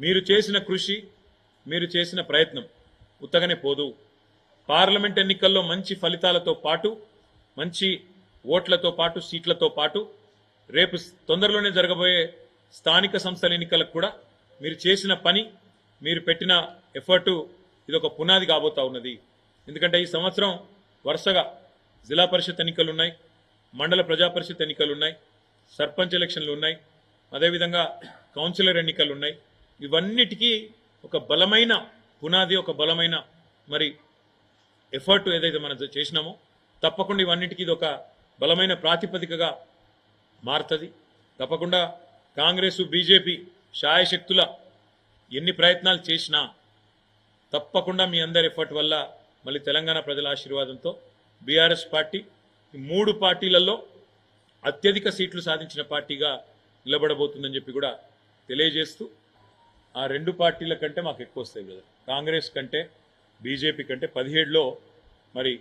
మీరు చేసిన కృషి మీరు చేసిన ప్రయత్నం ఉత్తగనే పోదు. పార్లమెంట్ ఎన్నికల్లో మంచి ఫలితాలతో పాటు మంచి ఓట్లతో పాటు సీట్లతో పాటు రేపు తొందరలోనే జరగబోయే స్థానిక సంస్థల ఎన్నికలకు కూడా మీరు చేసిన పని మీరు పెట్టిన ఎఫర్టు ఇది ఒక పునాది కాబోతా ఉన్నది. ఎందుకంటే ఈ సంవత్సరం వరుసగా జిల్లా పరిషత్ ఎన్నికలు ఉన్నాయి మండల ప్రజా పరిషత్ ఎన్నికలు ఉన్నాయి సర్పంచ్ ఎలక్షన్లు ఉన్నాయి అదేవిధంగా కౌన్సిలర్ ఎన్నికలు ఉన్నాయి ఇవన్నిటికీ ఒక బలమైన పునాది ఒక బలమైన మరి ఎఫర్ట్ ఏదైతే మనం చేసినామో తప్పకుండా ఇవన్నిటికీ ఇది ఒక బలమైన ప్రాతిపదికగా మారుతుంది. తప్పకుండా కాంగ్రెస్ బీజేపీ శాయశక్తుల ఎన్ని ప్రయత్నాలు చేసినా తప్పకుండా మీ అందరి ఎఫర్ట్ వల్ల మళ్ళీ తెలంగాణ ప్రజల ఆశీర్వాదంతో బీఆర్ఎస్ పార్టీ ఈ మూడు పార్టీలలో అత్యధిక సీట్లు సాధించిన పార్టీగా నిలబడబోతుందని చెప్పి కూడా తెలియజేస్తూ ఆ రెండు పార్టీల కంటే మాకు ఎక్కువ వస్తాయి కదా. కాంగ్రెస్ కంటే బీజేపీ కంటే పదిహేడులో మరి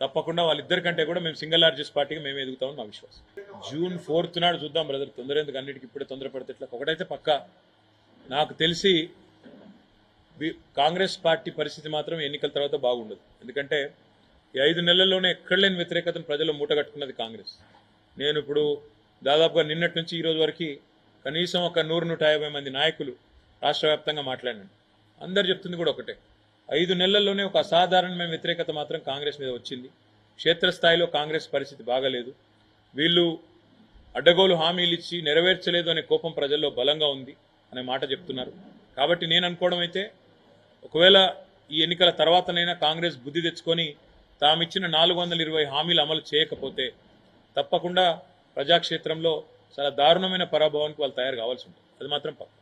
తప్పకుండా వాళ్ళిద్దరి కంటే కూడా మేము సింగిల్ లార్జెస్ట్ పార్టీగా మేము ఎదుగుతామని మా విశ్వాసం. జూన్ ఫోర్త్ నాడు చూద్దాం బ్రదర్. తొందర ఎందుకు అన్నిటికీ ఇప్పుడే తొందరపడితే ఇట్లా ఒకటైతే పక్కా. నాకు తెలిసి కాంగ్రెస్ పార్టీ పరిస్థితి మాత్రం ఎన్నికల తర్వాత బాగుండదు. ఎందుకంటే ఈ ఐదు నెలల్లోనే ఎక్కడ లేని వ్యతిరేకతను ప్రజలు మూటగట్టుకున్నది కాంగ్రెస్. నేను ఇప్పుడు దాదాపుగా నిన్నటి నుంచి ఈరోజు వరకు కనీసం ఒక నూరు నూట యాభై మంది నాయకులు రాష్ట్ర వ్యాప్తంగా మాట్లాడినాను. అందరు చెప్తుంది కూడా ఒకటే. ఐదు నెలల్లోనే ఒక అసాధారణమైన వ్యతిరేకత మాత్రం కాంగ్రెస్ మీద వచ్చింది. క్షేత్రస్థాయిలో కాంగ్రెస్ పరిస్థితి బాగలేదు. వీళ్ళు అడ్డగోలు హామీలు ఇచ్చి నెరవేర్చలేదు అనే కోపం ప్రజల్లో బలంగా ఉంది అనే మాట చెప్తున్నారు. కాబట్టి నేను అనుకోవడం అయితే ఒకవేళ ఈ ఎన్నికల తర్వాతనైనా కాంగ్రెస్ బుద్ధి తెచ్చుకొని తామిచ్చిన నాలుగు వందల ఇరవై హామీలు అమలు చేయకపోతే తప్పకుండా ప్రజాక్షేత్రంలో చాలా దారుణమైన పరాభవానికి వాళ్ళు తయారు కావాల్సి ఉంటుంది. అది మాత్రం పక్క.